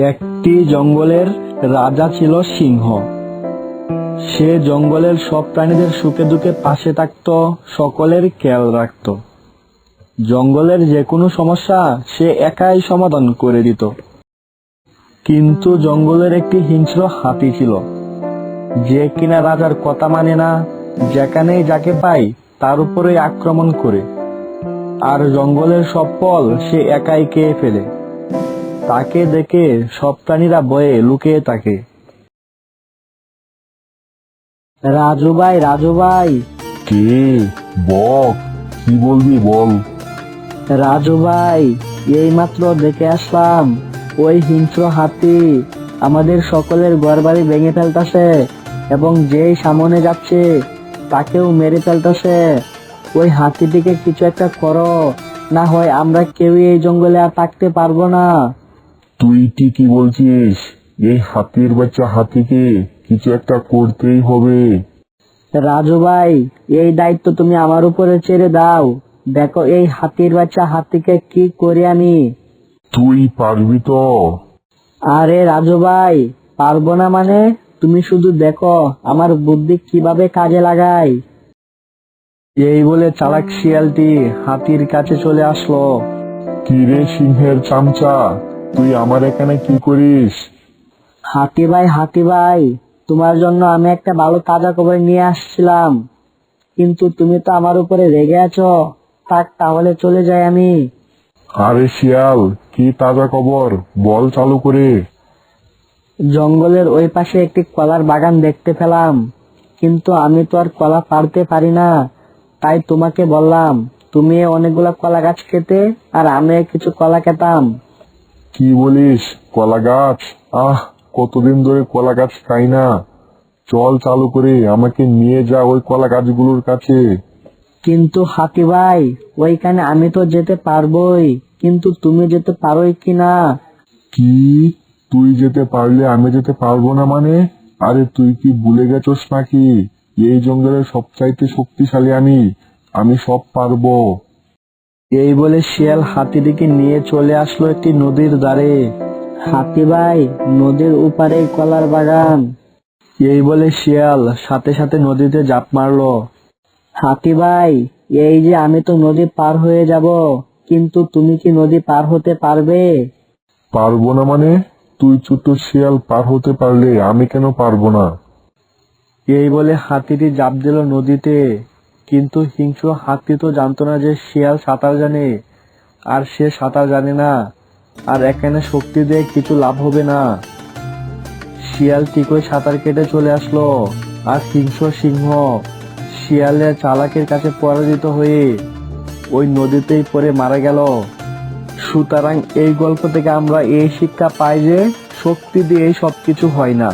একটি জঙ্গলের রাজা ছিল সিংহ। সে জঙ্গলের সব প্রাণীদের সুখে দুঃখে পাশে থাকতো, সকলের খেয়াল রাখতো। জঙ্গলের যে কোনো সমস্যা সে একাই সমাধান করে দিত। কিন্তু জঙ্গলের একটি হিংস্র হাতি ছিল। যে কিনা রাজার কথা মানে না, যেখানেই যাকে পাই তার উপরেই আক্রমণ করে। আর জঙ্গলের সব ফল সে একাই খেয়ে ফেলে। তাকে দেখে সব প্রাণীরা ভয়ে লুকিয়ে থাকে। রাজু ভাই রাজু ভাই কে? বক। কি বলবি বল। রাজু ভাই এইমাত্র দেখে আসলাম ওই হিংস্র হাতি আমাদের সকলের ঘর বাড়ি ভেঙে ফেলতাছে এবং যেই সামনে যাচ্ছে তাকেও মেরে ফেলতাছে। ওই হাতিটিকে কিছু একটা করো না হয় আমরা কেউই এই জঙ্গলে আর থাকতে পারব না। তুই ঠিকই বলছিস এই হাতির বাচ্চা হাতিকে কিছু একটা করতেই হবে। রাজু ভাই এই দায়িত্ব তুমি আমার উপরে ছেড়ে দাও। দেখো এই হাতির বাচ্চা হাতিকে কি করি আমি? তুই পারবি তো? আরে রাজু ভাই পারব না মানে? তুমি শুধু দেখো আমার বুদ্ধি কীভাবে কাজে লাগাই এই বলে চালাক শিয়ালটি হাতির কাছে চলে আসলো। কি রে সিংহের চামচা? তুই আমার এখানে কি করিস? হাতি ভাই হাতি ভাই তোমার জন্য আমি একটা ভালো তাজা খবর নিয়ে আসছিলাম। কিন্তু তুমি তো আমার উপরে রেগে আছো। থাক তাহলে চলে যাই আমি। আরে শিয়াল কি তাজা খবর বল চালু করে। জঙ্গলের ওই পাশে একটি কলার বাগান দেখতে পেলাম। কিন্তু আমি তো আর কলা পারতে পারি না। তাই তোমাকে বললাম তুমি অনেকগুলা কলা গাছ খেতে আর আমি কিছু কলা খেতাম। কি বলিস? কলা গাছ? আহ কতদিন ধরে কলা গাছ খাই না। চল চালু করে আমাকে নিয়ে যা ওই কলা গাছগুলোর কাছে। কিন্তু হাতি ভাই ওইখানে আমি তো যেতে পারবোই কিন্তু তুমি যেতে পারোই কি না? কি? তুই যেতে পারলে আমি যেতে পারব না মানে? আরে তুই কি ভুলে গেছস নাকি? এই জঙ্গলের সবচাইতে শক্তিশালী আমি আমি সব পারব। এই বলে শিয়াল হাতিটিকে নিয়ে চলে আসলো একটি নদীর ধারে। হাতি ভাই নদীর উপারে কলার বাগান। এই বলে শিয়াল সাথে সাথে নদীতে জাপ মারলো। হাতি ভাই এই যে আমি তো নদী পার হয়ে যাব কিন্তু তুমি কি নদী পার হতে পারবে? পারব না মানে? তুই ছোট শিয়াল পার হতে পারলে আমি কেন পারব না? এই বলে হাতিটি জাপ দিল নদীতে। কিন্তু হিংস্র হাতি তো জানতো না যে শিয়াল সাঁতার জানে, আর সে সাঁতার জানে না, আর এখানে শক্তি দিয়ে কিছু লাভ হবে না। শিয়াল ঠিকই সাঁতার কেটে চলে আসলো, আর হিংস্র সিংহ শিয়ালের চালাকের কাছে পরাজিত হয়ে ওই নদীতেই পড়ে মারা গেল। সুতরাং এই গল্প থেকে আমরা এই শিক্ষা পাই যে শক্তি দিয়ে সবকিছু হয় না।